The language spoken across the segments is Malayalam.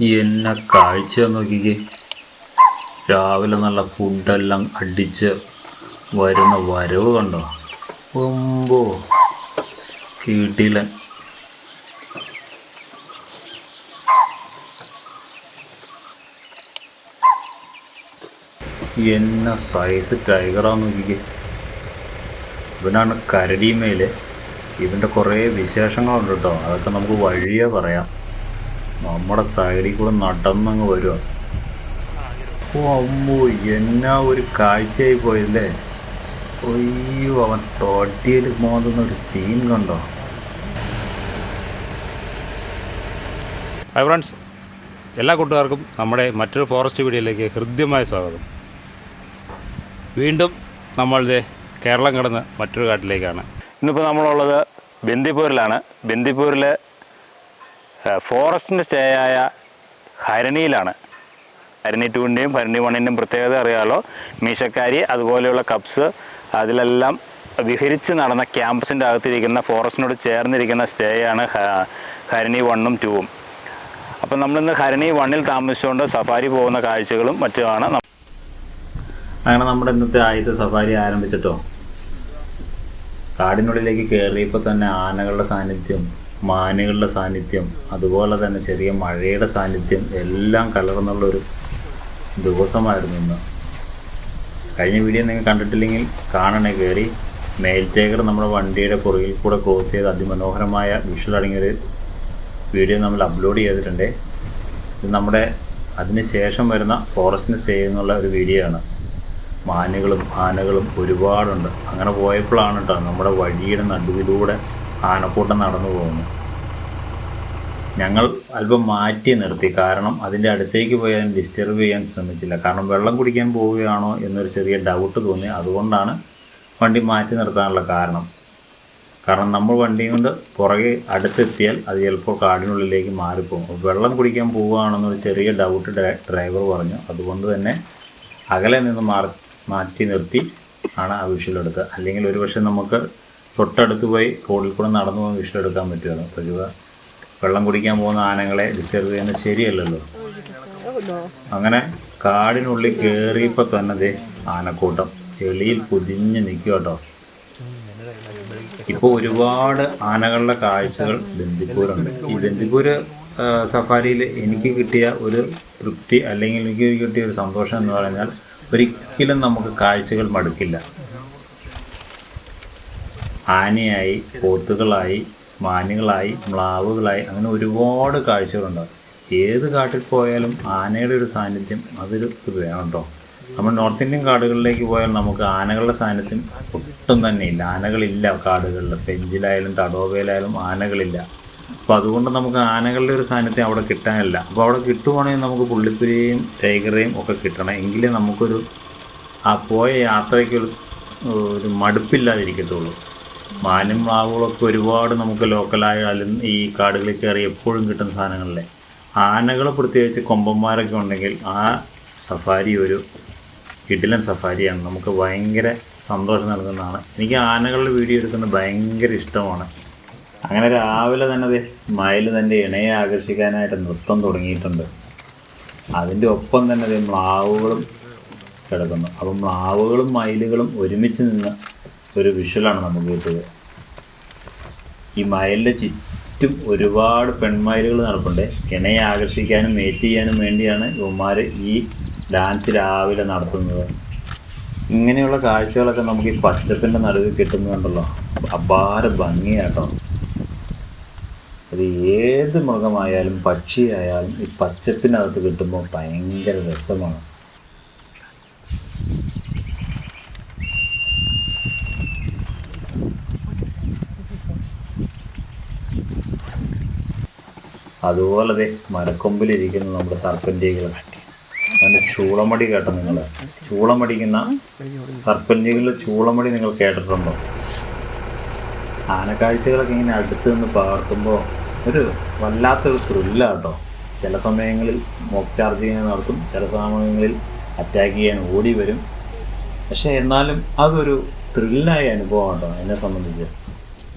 എന്നെ കാഴ്ച നോക്കിക്കേ. രാവിലെ നല്ല ഫുഡെല്ലാം അടിച്ച് വരുന്ന വരവ് കണ്ടോ? ഒമ്പോ കിടിലൻ. എന്ന സൈസ് ടൈഗറാന്ന് നോക്കിക്കേ. ഇവനാണ് കരടിമയിൽ ഇവന്റെ കുറേ വിശേഷങ്ങളുണ്ട് കേട്ടോ. അതൊക്കെ നമുക്ക് വഴിയേ പറയാം. നമ്മുടെ സൈഡിൽ കൂടെ നടന്നങ്ങ് വരുക. ഓ അമ്മോ എന്നാ ഒരു കാഴ്ചയായി പോയല്ലേ? അയ്യോ അവൻ തോട്ടിയിൽ മോതുന്ന ഒരു സീൻ കണ്ടോ? ഹായ് ഫ്രണ്ട്സ് എല്ലാ കൂട്ടുകാർക്കും നമ്മുടെ മറ്റൊരു ഫോറസ്റ്റ് വീഡിയോയിലേക്ക് ഹൃദ്യമായ സ്വാഗതം. വീണ്ടും നമ്മളുടെ കേരളം കടന്ന് മറ്റൊരു കാട്ടിലേക്കാണ്. ഇന്നിപ്പോൾ നമ്മളുള്ളത് ബന്ദിപ്പൂരിലാണ്. ബന്ദിപ്പൂരിൽ ഫോറസ്റ്റിന്റെ സ്റ്റേ ആയ ഹരണിയിലാണ്. ഹരണി ടൂവിന്റെയും ഹരണി വണ്ണിന്റെയും പ്രത്യേകത അറിയാമല്ലോ മീശക്കാരി അതുപോലെയുള്ള കപ്സ് അതിലെല്ലാം വിഹരിച്ച് നടന്ന ക്യാമ്പസിന്റെ അകത്തിരിക്കുന്ന ഫോറസ്റ്റിനോട് ചേർന്നിരിക്കുന്ന സ്റ്റേ ആണ് ഹരണി വണ്ണും ടൂവും. അപ്പം നമ്മളിന്ന് ഹരണി വണ്ണിൽ താമസിച്ചുകൊണ്ട് സഫാരി പോകുന്ന കാഴ്ചകളും മറ്റുമാണ്. അങ്ങനെ നമ്മുടെ ഇന്നത്തെ ആദ്യത്തെ സഫാരി ആരംഭിച്ചിട്ടോ? കാടിനുള്ളിലേക്ക് കയറിയപ്പോൾ തന്നെ ആനകളുടെ സാന്നിധ്യം മാനുകളുടെ സാന്നിധ്യം അതുപോലെ തന്നെ ചെറിയ മഴയുടെ സാന്നിധ്യം എല്ലാം കലർന്നുള്ളൊരു ദിവസമായിരുന്നു ഇന്ന്. കഴിഞ്ഞ വീഡിയോ നിങ്ങൾ കണ്ടിട്ടില്ലെങ്കിൽ കാണണേ കയറി. മെയിൽ ടേക്കർ നമ്മുടെ വണ്ടിയുടെ പുറകിൽ കൂടെ ക്രോസ് ചെയ്ത് അതിമനോഹരമായ വിഷ്വൽ അടങ്ങിയൊരു വീഡിയോ നമ്മൾ അപ്ലോഡ് ചെയ്തിട്ടുണ്ട്. ഇത് നമ്മുടെ അതിന് ശേഷം വരുന്ന ഫോറസ്റ്റിന് സ്റ്റേ എന്നുള്ള ഒരു വീഡിയോ ആണ്. മാനുകളും ആനകളും ഒരുപാടുണ്ട്. അങ്ങനെ പോയപ്പോഴാണ് കേട്ടോ നമ്മുടെ വഴിയുടെ നടുവിലൂടെ ആനക്കൂട്ടം നടന്നു പോകുന്നു. ഞങ്ങൾ അല്പം മാറ്റി നിർത്തി. കാരണം അതിന്റെ അടുത്തേക്ക് പോയി അതിനെ ഡിസ്റ്റർബ് ചെയ്യാൻ ശ്രമിച്ചില്ല. കാരണം വെള്ളം കുടിക്കാൻ പോവുകയാണോ എന്നൊരു ചെറിയ ഡൗട്ട് തോന്നി. അതുകൊണ്ടാണ് വണ്ടി മാറ്റി നിർത്താനുള്ള കാരണം. കാരണം നമ്മൾ വണ്ടിയും കൊണ്ട് പുറകെ അടുത്തെത്തിയാൽ അത് ചിലപ്പോൾ കാടിനുള്ളിലേക്ക് മാറിപ്പോകും. വെള്ളം കുടിക്കാൻ പോവുകയാണെന്നൊരു ചെറിയ ഡൗട്ട് ഡ്രൈവർ പറഞ്ഞു. അതുകൊണ്ട് തന്നെ അകലെ നിന്ന് മാറി മാറ്റി നിർത്തി ആണ് ആ വിഷ്വൽ എടുത്തത്. അല്ലെങ്കിൽ ഒരുപക്ഷെ നമുക്ക് തൊട്ടടുത്ത് പോയി റോഡിൽ കൂടെ നടന്നു പോകുന്ന വിഷ്ണു എടുക്കാൻ പറ്റുമോ പതിവ് വെള്ളം കുടിക്കാൻ പോകുന്ന ആനകളെ ഡിസ്റ്റർബ് ചെയ്യുന്നത് ശരിയല്ലല്ലോ. അങ്ങനെ കാടിനുള്ളിൽ കയറിയപ്പോൾ തന്നെ ദേ ആനക്കൂട്ടം ചെളിയിൽ പൊതിഞ്ഞ് നിൽക്കുക കേട്ടോ. ഇപ്പോൾ ഒരുപാട് ആനകളുടെ കാഴ്ചകൾ ബന്ദിപ്പൂരുണ്ട്. ഈ ബന്ദിപ്പൂര് സഫാരിയിൽ എനിക്ക് കിട്ടിയ ഒരു തൃപ്തി അല്ലെങ്കിൽ എനിക്ക് കിട്ടിയ ഒരു സന്തോഷം എന്ന് പറഞ്ഞാൽ ഒരിക്കലും നമുക്ക് കാഴ്ചകൾ മടുക്കില്ല. ആനയായി പോത്തുകളായി മാനുകളായി മ്ലാവുകളായി അങ്ങനെ ഒരുപാട് കാഴ്ചകളുണ്ടാവും. ഏത് കാട്ടിൽ പോയാലും ആനയുടെ ഒരു സാന്നിധ്യം അതൊരു ഇത് വേണം കേട്ടോ. നമ്മൾ നോർത്ത് ഇന്ത്യൻ കാടുകളിലേക്ക് പോയാൽ നമുക്ക് ആനകളുടെ സാന്നിധ്യം ഒട്ടും തന്നെ ഇല്ല ആനകളില്ല കാടുകളിൽ. പെഞ്ചിലായാലും തടോവയിലായാലും ആനകളില്ല. അപ്പോൾ അതുകൊണ്ട് നമുക്ക് ആനകളുടെ ഒരു സാന്നിധ്യം അവിടെ കിട്ടാനില്ല. അപ്പോൾ അവിടെ കിട്ടുവാണെങ്കിൽ നമുക്ക് പുള്ളിപ്പുലിയെയും ടൈഗറേയും ഒക്കെ കിട്ടണം. എങ്കിലേ നമുക്കൊരു ആ പോയ യാത്രയ്ക്കൊരു ഒരു മടുപ്പില്ലാതിരിക്കത്തുള്ളൂ. മാനും മ്ലാവുകളൊക്കെ ഒരുപാട് നമുക്ക് ലോക്കലായ ഈ കാടുകളിൽ കയറി എപ്പോഴും കിട്ടുന്ന സാധനങ്ങളല്ലേ? ആനകൾ പ്രത്യേകിച്ച് കൊമ്പന്മാരൊക്കെ ഉണ്ടെങ്കിൽ ആ സഫാരി ഒരു കിഡിലൻ സഫാരിയാണ്. നമുക്ക് ഭയങ്കര സന്തോഷം നൽകുന്നതാണ്. എനിക്ക് ആനകളുടെ വീഡിയോ എടുക്കുന്നത് ഭയങ്കര ഇഷ്ടമാണ്. അങ്ങനെ രാവിലെ തന്നെ ദേ മയിൽ തന്റെ ഇണയെ ആകർഷിക്കാനായിട്ട് നൃത്തം തുടങ്ങിയിട്ടുണ്ട്. അതിന്റെ ഒപ്പം തന്നെ ദേ മ്ലാവുകളും കിടക്കുന്നു. അപ്പം മ്ലാവുകളും മയിലുകളും ഒരുമിച്ച് നിന്ന് ഒരു വിഷ്വലാണ് നമുക്ക് കിട്ടിയത് ഈ മയലിന്റെ ചുറ്റും ഒരുപാട് പെൺമയിലുകൾ നടപ്പുണ്ട്. ഇണയെ ആകർഷിക്കാനും മേറ്റ് ചെയ്യാനും വേണ്ടിയാണ് ഇവന്മാർ ഈ ഡാൻസ് രാവിലെ നടത്തുന്നത്. ഇങ്ങനെയുള്ള കാഴ്ചകളൊക്കെ നമുക്ക് ഈ പച്ചപ്പിന്റെ നടുവിൽ കിട്ടുന്നുണ്ടല്ലോ അപാര ഭംഗിയാട്ടോ. അത് ഏത് മൃഗമായാലും പക്ഷിയായാലും ഈ പച്ചപ്പിനകത്ത് കിട്ടുമ്പോൾ ഭയങ്കര രസമാണ്. അതുപോലെ അതെ മരക്കൊമ്പിലിരിക്കുന്ന നമ്മുടെ സർപ്പന്റികൾ അതിന്റെ ചൂളമടി കേട്ടോ നിങ്ങൾ ചൂളമടിക്കുന്ന സർപ്പന്റികളിൽ ചൂളമടി നിങ്ങൾ കേട്ടിട്ടുണ്ടോ? ആനക്കാഴ്ചകളൊക്കെ ഇങ്ങനെ അടുത്ത് നിന്ന് പകർത്തുമ്പോൾ ഒരു വല്ലാത്തൊരു ത്രില്ലാട്ടോ ചില സമയങ്ങളിൽ മോക്ക് ചാർജ് ചെയ്യാൻ നടത്തും ചില സമയങ്ങളിൽ അറ്റാക്ക് ചെയ്യാൻ ഓടി വരും. പക്ഷേ എന്നാലും അതൊരു ത്രില്ലായ അനുഭവമാണ് കേട്ടോ എന്നെ സംബന്ധിച്ച്.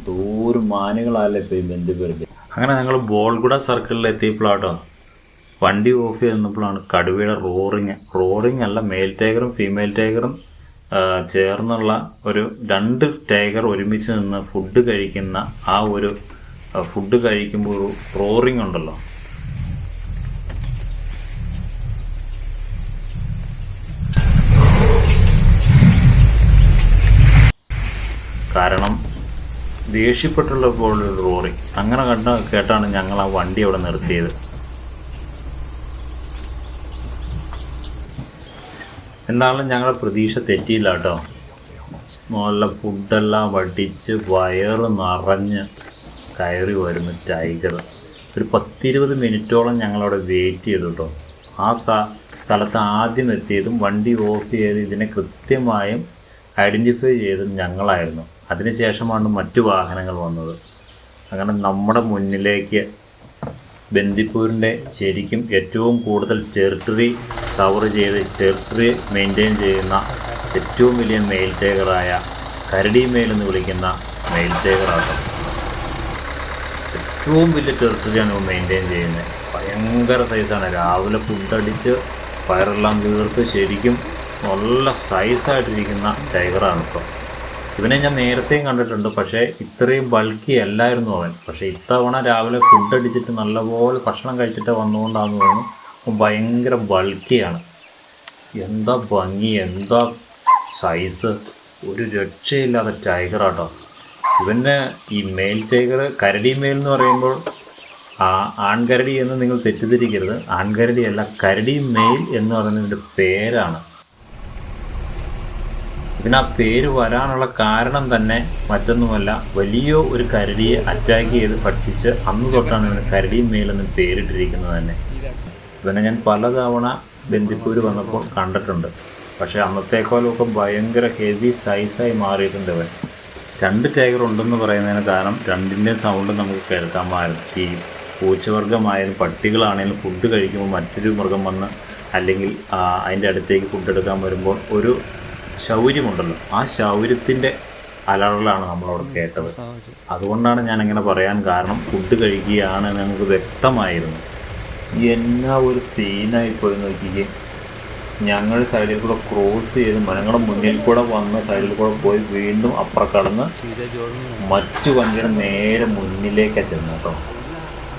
ദൂരം മാനുകളല്ലേ ഇപ്പോൾ ഈ അങ്ങനെ ഞങ്ങൾ ബോൾഗുഡ സർക്കിളിൽ എത്തിയപ്പോഴാട്ടോ വണ്ടി ഓഫ് ചെയ്തപ്പോഴാണ് കടുവയുടെ റോറിങ് റോറിങ് അല്ല മെയിൽ ടൈഗറും ഫീമെയിൽ ടൈഗറും ചേർന്നുള്ള ഒരു രണ്ട് ടൈഗർ ഒരുമിച്ച് നിന്ന് ഫുഡ് കഴിക്കുന്ന ആ ഒരു ഫുഡ് കഴിക്കുമ്പോൾ ഒരു റോറിങ് ഉണ്ടല്ലോ. കാരണം ദേഷ്യപ്പെട്ടുള്ളപ്പോൾ ഒരു റോറി അങ്ങനെ കണ്ട കേട്ടാണ് ഞങ്ങൾ ആ വണ്ടി അവിടെ നിർത്തിയത്. എന്നാലും ഞങ്ങളുടെ പ്രതീക്ഷ തെറ്റിയില്ല കേട്ടോ. നല്ല ഫുഡെല്ലാം വടിച്ച് വയറ് നിറഞ്ഞ് കയറി വരുന്ന ടൈഗർ. ഒരു പത്തിരുപത് മിനിറ്റോളം ഞങ്ങളവിടെ വെയിറ്റ് ചെയ്തു കേട്ടോ. ആ സ സ്ഥലത്ത് ആദ്യം എത്തിയതും വണ്ടി ഓഫ് ചെയ്ത് ഇതിനെ കൃത്യമായും ഐഡന്റിഫൈ ചെയ്തത് ഞങ്ങളായിരുന്നു. അതിനുശേഷമാണ് മറ്റു വാഹനങ്ങൾ വന്നത്. അങ്ങനെ നമ്മുടെ മുന്നിലേക്ക് ബന്ദിപ്പൂരിന്റെ ശരിക്കും ഏറ്റവും കൂടുതൽ ടെറിട്ടറി കവർ ചെയ്ത് ടെറിട്ടറി മെയിന്റെയിൻ ചെയ്യുന്ന ഏറ്റവും വലിയ മെയിൽ കരടി മെയിൽ എന്ന് വിളിക്കുന്ന മെയിൽ ഏറ്റവും വലിയ ടെറിട്ടറിയാണ് ഇവ മെയിന്റെയിൻ ചെയ്യുന്നത്. ഭയങ്കര സൈസാണ് രാവിലെ ഫുഡ് അടിച്ച് വയറെല്ലാം വീർത്ത് ശരിക്കും നല്ല സൈസായിട്ടിരിക്കുന്ന ടൈഗറാണ് ഇപ്പോൾ ഇവനെ ഞാൻ നേരത്തെയും കണ്ടിട്ടുണ്ട് പക്ഷേ ഇത്രയും ബൾക്കി അല്ലായിരുന്നു അവൻ. പക്ഷേ ഇത്തവണ രാവിലെ ഫുഡ് അടിച്ചിട്ട് നല്ലപോലെ ഭക്ഷണം കഴിച്ചിട്ട് വന്നുകൊണ്ടാന്ന് തോന്നുന്നു ഭയങ്കര ബൾക്കിയാണ് എന്താ ഭംഗി എന്താ സൈസ് ഒരു രക്ഷയില്ലാത്ത ടൈഗറാട്ടോ ഇവന് ഈ മെയിൽ ടൈഗർ കരടി മെയിൽ എന്ന് പറയുമ്പോൾ ആ ആൺകരടി എന്ന് നിങ്ങൾ തെറ്റിദ്ധരിക്കരുത്. ആൺകരടിയല്ല കരടി മെയിൽ എന്ന് പറയുന്നതിന്റെ പേരാണ്. ഇതിന് പേര് വരാനുള്ള കാരണം തന്നെ മറ്റൊന്നുമല്ല വലിയ ഒരു കരടിയെ അറ്റാക്ക് ചെയ്ത് ഭക്ഷിച്ച് അന്ന് തൊട്ടാണ് ഇവന് കരടിയും മേലെന്ന് പേരിട്ടിരിക്കുന്നത് തന്നെ. ഇവനെ ഞാൻ പലതവണ ബന്ദിപ്പൂര് വന്നപ്പോൾ കണ്ടിട്ടുണ്ട്. പക്ഷേ അന്നത്തേക്കാളൊക്കെ ഭയങ്കര ഹെവി സൈസായി മാറിയിട്ടുണ്ട് ഇവൻ. രണ്ട് ടൈഗർ ഉണ്ടെന്ന് പറയുന്നതിന് കാരണം രണ്ടിന്റെ സൗണ്ട് നമുക്ക് കേൾക്കാമായിരുന്നു ഈ പൂച്ചവർഗമായാലും പട്ടികളാണെങ്കിലും ഫുഡ് കഴിക്കുമ്പോൾ മറ്റൊരു മൃഗം വന്ന് അല്ലെങ്കിൽ അതിന്റെ അടുത്തേക്ക് ഫുഡ് എടുക്കാൻ വരുമ്പോൾ ഒരു ശൗര്യമുണ്ടല്ലോ. ആ ശൗര്യത്തിന്റെ അലറലാണ് നമ്മളവിടെ കേട്ടത്. അതുകൊണ്ടാണ് ഞാൻ അങ്ങനെ പറയാൻ കാരണം ഫുഡ് കഴിക്കുകയാണ് ഞങ്ങൾക്ക് വ്യക്തമായിരുന്നു. എന്നാ ഒരു സീനായി പോയി നോക്കിക്കേ. ഞങ്ങൾ സൈഡിൽ കൂടെ ക്രോസ് ചെയ്ത് മരങ്ങളുടെ മുന്നിൽ കൂടെ വന്ന് സൈഡിൽ കൂടെ പോയി വീണ്ടും അപ്പുറം കടന്ന് മറ്റു വണ്ടിയുടെ നേരെ മുന്നിലേക്കാണ് ചെന്നു കേട്ടോ.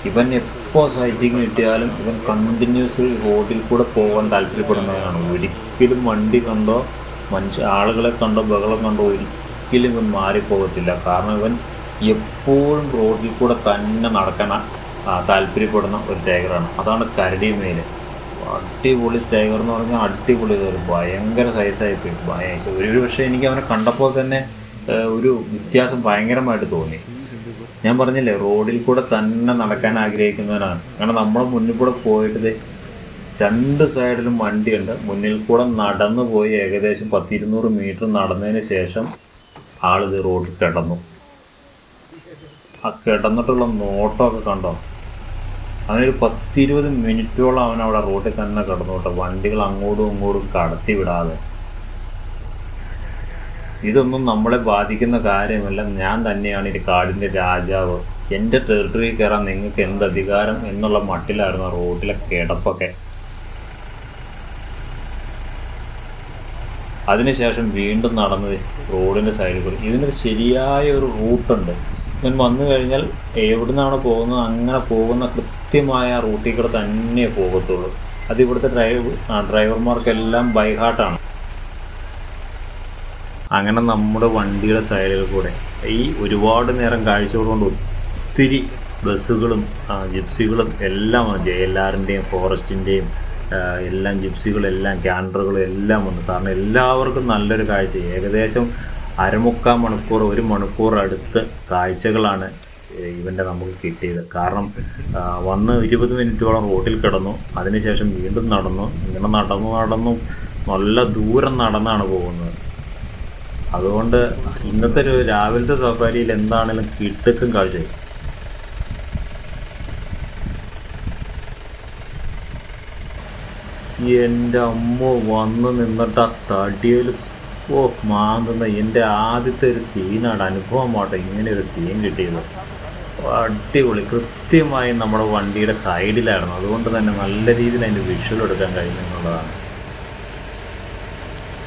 ഇവൻ എപ്പോൾ സൈറ്റിങ് കിട്ടിയാലും ഇവൻ കണ്ടിന്യൂസ് റോഡിൽ കൂടെ പോകാൻ താല്പര്യപ്പെടുന്നതാണ് ഒരിക്കലും വണ്ടി കണ്ടോ മനുഷ്യ ആളുകളെ കണ്ടോ ബഹളം കണ്ടോ ഒരിക്കലും ഇവൻ മാറിപ്പോകത്തില്ല. കാരണം ഇവൻ എപ്പോഴും റോഡിൽ കൂടെ തന്നെ നടക്കാൻ താല്പര്യപ്പെടുന്ന ഒരു ടൈഗറാണ് അതാണ് കരടി മേൽ അടിപൊളി ടൈഗർ എന്ന് പറഞ്ഞാൽ അടിപൊളി ഒരു ഭയങ്കര സൈസായി പോയി. ഭയങ്കര ഒരു പക്ഷേ എനിക്ക് അവനെ കണ്ടപ്പോൾ തന്നെ ഒരു വ്യത്യാസം ഭയങ്കരമായിട്ട് തോന്നി. ഞാൻ പറഞ്ഞില്ലേ റോഡിൽ കൂടെ തന്നെ നടക്കാൻ ആഗ്രഹിക്കുന്നവനാണ്. കാരണം നമ്മളെ മുന്നിൽ കൂടെ പോയിട്ട് രണ്ട് സൈഡിലും വണ്ടിയുണ്ട്. മുന്നിൽ കൂടെ നടന്നു പോയി ഏകദേശം പത്തിരുന്നൂറ് മീറ്റർ നടന്നതിന് ശേഷം ആളിത് റോഡിൽ കിടന്നു. ആ കിടന്നിട്ടുള്ള നോട്ടമൊക്കെ കണ്ടോ? അവനൊരു പത്തിരുപത് മിനിറ്റോളം അവൻ അവിടെ റോഡിൽ തന്നെ കിടന്നു കേട്ടോ. വണ്ടികൾ അങ്ങോട്ടും ഇങ്ങോട്ടും കടത്തി വിടാതെ. ഇതൊന്നും നമ്മളെ ബാധിക്കുന്ന കാര്യമല്ല. ഞാൻ തന്നെയാണ് ഈ കാടിന്റെ രാജാവ്. എന്റെ ടെറിട്ടറിയിൽ കയറാൻ നിങ്ങൾക്ക് എന്ത് അധികാരം എന്നുള്ള മട്ടിലായിരുന്നു റോഡിലെ കിടപ്പൊക്കെ. അതിനുശേഷം വീണ്ടും നടന്നത് റോഡിന്റെ സൈഡിൽ കൂടി. ഇതിനൊരു ശരിയായ ഒരു റൂട്ടുണ്ട്. ഞാൻ വന്നു കഴിഞ്ഞാൽ എവിടെ നിന്നാണ് പോകുന്നത് അങ്ങനെ പോകുന്ന കൃത്യമായ റൂട്ടിൽ കൂടെ തന്നെ പോകത്തുള്ളൂ. അത് ഇവിടുത്തെ ഡ്രൈവ് ആ, ഡ്രൈവർമാർക്കെല്ലാം ബൈഹാർട്ടാണ് അങ്ങനെ നമ്മുടെ വണ്ടിയുടെ സൈഡിൽ കൂടെ ഈ ഒരുപാട് നേരം കാഴ്ചകളുകൊണ്ട് ഒത്തിരി ബസ്സുകളും ജിപ്സികളും എല്ലാം ജെ എൽ ആറിന്റെയും ഫോറസ്റ്റിന്റെയും എല്ലാം ജിപ്സികളെല്ലാം ക്യാൻഡറുകളും എല്ലാം വന്നു. കാരണം എല്ലാവർക്കും നല്ലൊരു കാഴ്ച. ഏകദേശം അരമുക്കാൽ മണിക്കൂർ ഒരു മണിക്കൂർ അടുത്ത് കാഴ്ചകളാണ് ഇവന്റെ നമുക്ക് കിട്ടിയത്. കാരണം വന്ന് ഇരുപത് മിനിറ്റോളം റോട്ടിൽ കിടന്നു. അതിനുശേഷം വീണ്ടും നടന്നു. ഇങ്ങനെ നടന്നു നടന്നു നല്ല ദൂരം നടന്നാണ് പോകുന്നത്. അതുകൊണ്ട് ഇന്നത്തെ ഒരു രാവിലത്തെ സഫാരിയിൽ എന്താണെങ്കിലും കിട്ടുക്കും കാഴ്ച. എന്റെ അമ്മ വന്ന് നിന്നിട്ട് ആ തടിയിൽ ഓ മാന്തുന്ന എന്റെ ആദ്യത്തെ ഒരു സീനാണ്. അനുഭവമാട്ടോ ഇങ്ങനെ ഒരു സീൻ കിട്ടിയത്. അടിപൊളി. കൃത്യമായി നമ്മുടെ വണ്ടിയുടെ സൈഡിലായിരുന്നു. അതുകൊണ്ട് തന്നെ നല്ല രീതിയിൽ അതിന്റെ വിഷ്വൽ എടുക്കാൻ കഴിഞ്ഞു എന്നുള്ളതാണ്.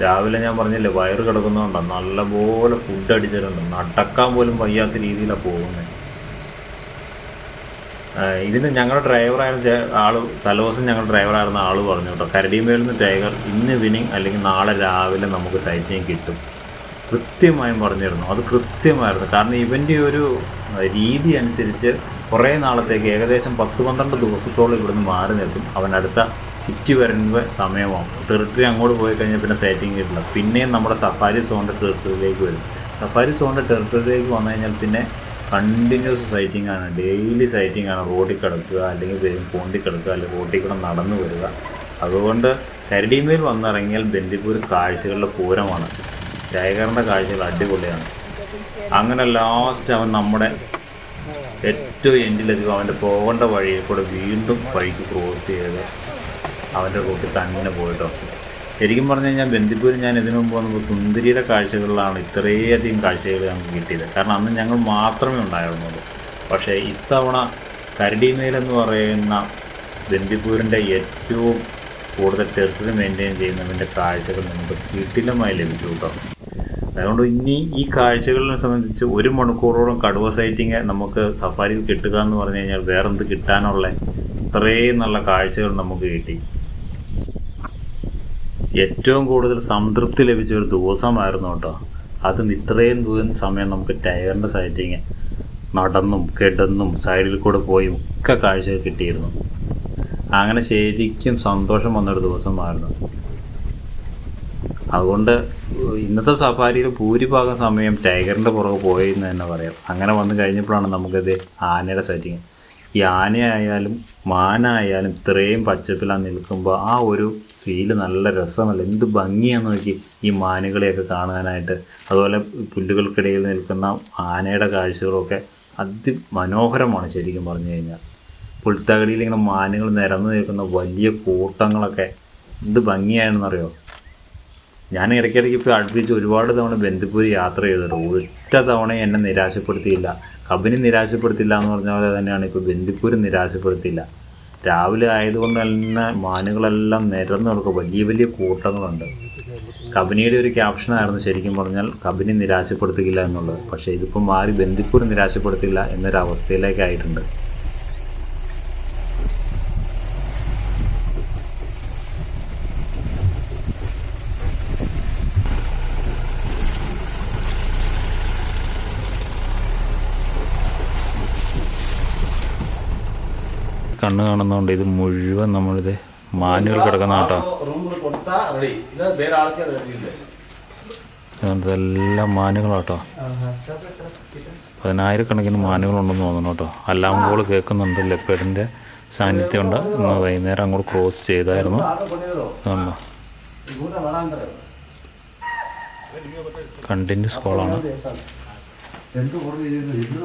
രാവിലെ ഞാൻ പറഞ്ഞില്ലേ വയറ് കിടക്കുന്നതുകൊണ്ടാണ് നല്ലപോലെ ഫുഡ് അടിച്ചിട്ടുണ്ട്. നടക്കാൻ പോലും വയ്യാത്ത രീതിയിലാണ് പോകുന്നത് ഇതിന് ഞങ്ങളുടെ ഡ്രൈവറായിരുന്ന ആൾ തലേദിവസം ഞങ്ങളുടെ ഡ്രൈവറായിരുന്ന ആൾ പറഞ്ഞു കേട്ടോ. കരടിമേൽ നിന്ന് ടൈഗർ ഇന്ന് ഇവനിങ് അല്ലെങ്കിൽ നാളെ രാവിലെ നമുക്ക് സൈറ്റിങ് കിട്ടും. കൃത്യമായും പറഞ്ഞിരുന്നു. അത് കൃത്യമായിരുന്നു. കാരണം ഇവന്റെ ഒരു രീതി അനുസരിച്ച് കുറേ നാളത്തേക്ക് ഏകദേശം പത്ത് പന്ത്രണ്ട് ദിവസത്തോളം ഇവിടുന്ന് മാറി നിൽക്കും. അവൻ അടുത്ത ചുറ്റി വരുന്ന സമയമാവും. ടെറിട്ടറി അങ്ങോട്ട് പോയി കഴിഞ്ഞാൽ പിന്നെ സൈറ്റിങ് കിട്ടില്ല. പിന്നെയും നമ്മുടെ സഫാരി സോണിന്റെ ടെറിട്ടറിയിലേക്ക് വരും. സഫാരി സോണിന്റെ ടെറിട്ടറിയിലേക്ക് വന്നു കഴിഞ്ഞാൽ പിന്നെ കണ്ടിന്യൂസ് സൈറ്റിംഗ് ആണ്. ഡെയിലി സൈറ്റിംഗ് ആണ്. റോഡിൽ കിടക്കുക അല്ലെങ്കിൽ വരും പോണ്ടി കിടക്കുക അല്ലെങ്കിൽ റോഡിൽ കൂടെ നടന്നു വരിക. അതുകൊണ്ട് കരടിമേൽ വന്നിറങ്ങിയാൽ ബന്ദിപ്പൂർ കാഴ്ചകളുടെ പൂരമാണ്. ടൈഗറിന്റെ കാഴ്ചകൾ അടിപൊളിയാണ്. അങ്ങനെ ലാസ്റ്റ് അവൻ നമ്മുടെ ഏറ്റവും എൻഡിലെത്തുക അവന്റെ പോകേണ്ട വഴിയിൽ കൂടെ വീണ്ടും വഴിക്ക് ക്രോസ് ചെയ്ത് അവന്റെ റൂട്ടിൽ തന്നെ പോയിട്ടോ. ശരിക്കും പറഞ്ഞു കഴിഞ്ഞാൽ ബന്ദിപ്പൂരിൽ ഞാൻ ഇതിനു മുമ്പ് വന്നപ്പോൾ സുന്ദരിയുടെ കാഴ്ചകളിലാണ് ഇത്രയധികം കാഴ്ചകൾ ഞങ്ങൾക്ക് കിട്ടിയത്. കാരണം അന്ന് ഞങ്ങൾ മാത്രമേ ഉണ്ടായിരുന്നുള്ളൂ. പക്ഷേ ഇത്തവണ കരടിമേലെന്ന് പറയുന്ന ബന്ദിപ്പൂരിന്റെ ഏറ്റവും കൂടുതൽ ടെറിട്ടറി മെയിന്റെയിൻ ചെയ്യുന്നതിന്റെ കാഴ്ചകൾ നമുക്ക് കിടിലമായി ലഭിച്ചു കേട്ടോ. അതുകൊണ്ട് ഇനി ഈ കാഴ്ചകളിനെ സംബന്ധിച്ച് ഒരു മണിക്കൂറോളം കടുവ സൈറ്റിങ് നമുക്ക് സഫാരിയിൽ കിട്ടുക എന്ന് പറഞ്ഞു കഴിഞ്ഞാൽ വേറെന്ത് കിട്ടാനുള്ള ഇത്രയും നല്ല കാഴ്ചകൾ നമുക്ക് കിട്ടി. ഏറ്റവും കൂടുതൽ സംതൃപ്തി ലഭിച്ച ഒരു ദിവസമായിരുന്നു കേട്ടോ. അതും ഇത്രയും ദൂരം സമയം നമുക്ക് ടയറിന്റെ സൈറ്റിങ് നടന്നും കിടന്നും സൈഡിൽ കൂടെ പോയും ഒക്കെ കാഴ്ചകൾ കിട്ടിയിരുന്നു. അങ്ങനെ ശരിക്കും സന്തോഷം വന്നൊരു ദിവസമായിരുന്നു. അതുകൊണ്ട് ഇന്നത്തെ സഫാരിയിൽ ഭൂരിഭാഗം സമയം ടൈഗറിന്റെ പുറകെ പോയെന്ന് തന്നെ പറയാം. അങ്ങനെ വന്നു കഴിഞ്ഞപ്പോഴാണ് നമുക്കിത് ആനയുടെ സെറ്റിങ്. ഈ ആനയായാലും മാനായാലും ഇത്രയും പച്ചപ്പിലാണ് നിൽക്കുമ്പോൾ ആ ഒരു ഫീൽ നല്ല രസമല്ല. എന്ത് ഭംഗിയാന്ന് നോക്കി ഈ മാനുകളെയൊക്കെ കാണാനായിട്ട്. അതുപോലെ പുല്ലുകൾക്കിടയിൽ നിൽക്കുന്ന ആനയുടെ കാഴ്ചകളൊക്കെ അതിമനോഹരമാണ് ശരിക്കും പറഞ്ഞു കഴിഞ്ഞാൽ. പുൽത്തകടിയിൽ ഇങ്ങനെ മാനുകൾ നിരന്നു നിൽക്കുന്ന വലിയ കൂട്ടങ്ങളൊക്കെ എന്ത് ഭംഗിയാണെന്നറിയോ ഞാൻ ഇടയ്ക്കിടയ്ക്ക് ഇപ്പോൾ അടുപ്പിച്ച് ഒരുപാട് തവണ ബന്ദിപ്പൂർ യാത്ര ചെയ്തിട്ടുണ്ട്. ഒറ്റ തവണ എന്നെ നിരാശപ്പെടുത്തിയില്ല. കബനി നിരാശപ്പെടുത്തില്ല എന്ന് പറഞ്ഞ പോലെ തന്നെയാണ് ഇപ്പോൾ ബന്ദിപ്പൂർ നിരാശപ്പെടുത്തില്ല രാവിലെ ആയതുകൊണ്ട് തന്നെ മാനുകളെല്ലാം നിരന്ന് കിടക്കുക വലിയ വലിയ കൂട്ടങ്ങളുണ്ട്. കബനിയുടെ ഒരു ക്യാപ്ഷനായിരുന്നു ശരിക്കും പറഞ്ഞാൽ കബനി നിരാശപ്പെടുത്തുകയില്ല എന്നുള്ളത്. പക്ഷേ ഇതിപ്പോൾ മാറി ബന്ദിപ്പൂർ നിരാശപ്പെടുത്തില്ല എന്നൊരു കണ്ണ് കാണുന്നതുകൊണ്ട് ഇത് മുഴുവൻ നമ്മളിത് മാനുകൾ കിടക്കുന്ന കേട്ടോ ഇതെല്ലാം മാനുകളാട്ടോ പതിനായിരക്കണക്കിന് മാനുകളുണ്ടെന്ന് തോന്നുന്നു കേട്ടോ. അല്ലാം കോൾ കേൾക്കുന്നുണ്ട് ലെപ്പേടിന്റെ സാന്നിധ്യം ഉണ്ട് ഇന്ന് വൈകുന്നേരം അങ്ങോട്ട് ക്രോസ് ചെയ്തായിരുന്നു. കണ്ടിന്യൂസ് കോളാണ് എന്ത് ഓർഡർ എന്ത്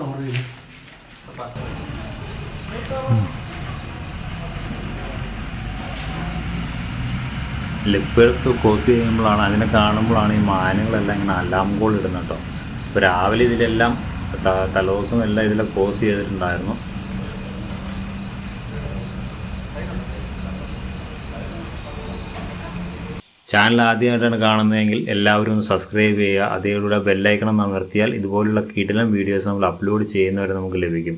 ലിപ്പുകൾക്ക് കോസ് ചെയ്യുമ്പോഴാണ് അതിനെ കാണുമ്പോഴാണ് ഈ മാനങ്ങളെല്ലാം ഇങ്ങനെ അലാം കോൾ ഇടുന്നത് കേട്ടോ അപ്പോൾ രാവിലെ ഇതിലെല്ലാം തലോസും എല്ലാം ഇതിൽ ക്രോസ് ചെയ്തിട്ടുണ്ടായിരുന്നു. ചാനൽ ആദ്യമായിട്ടാണ് കാണുന്നതെങ്കിൽ എല്ലാവരും ഒന്ന് സബ്സ്ക്രൈബ് ചെയ്യുക. അതേലൂടെ ബെല്ലൈക്കണം അമർത്തിയാൽ ഇതുപോലുള്ള കിടിലം വീഡിയോസ് നമ്മൾ അപ്ലോഡ് ചെയ്യുന്നവരെ നമുക്ക് ലഭിക്കും.